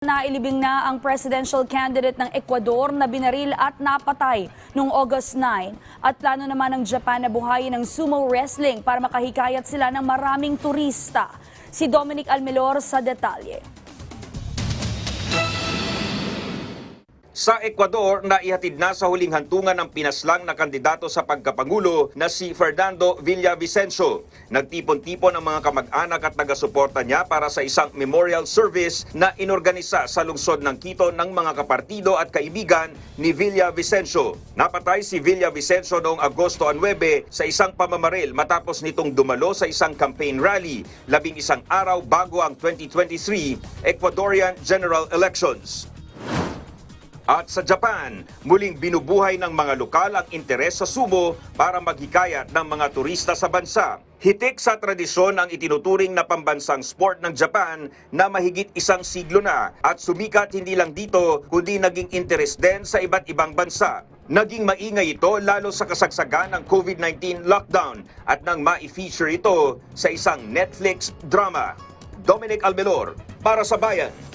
Nailibing na ang presidential candidate ng Ecuador na binaril at napatay noong August 9. At plano naman ng Japan na buhayin ng sumo wrestling para makahikayat sila ng maraming turista. Si Dominic Almelor sa detalye. Sa Ecuador, naihatid na sa huling hantungan ng pinaslang na kandidato sa pagkapangulo na si Fernando Villavicencio. Nagtipon-tipon ang mga kamag-anak at taga-suporta niya para sa isang memorial service na inorganisa sa lungsod ng Quito ng mga kapartido at kaibigan ni Villavicencio. Napatay si Villavicencio noong Agosto 9 sa isang pamamaril matapos nitong dumalo sa isang campaign rally labing isang araw bago ang 2023 Ecuadorian General Elections. At sa Japan, muling binubuhay ng mga lokal ang interes sa sumo para maghikayat ng mga turista sa bansa. Hitik sa tradisyon ang itinuturing na pambansang sport ng Japan na mahigit isang siglo na at sumikat hindi lang dito kundi naging interes din sa iba't ibang bansa. Naging maingay ito lalo sa kasagsagan ng COVID-19 lockdown at nang ma-feature ito sa isang Netflix drama. Dominic Almelor para sa Bayan.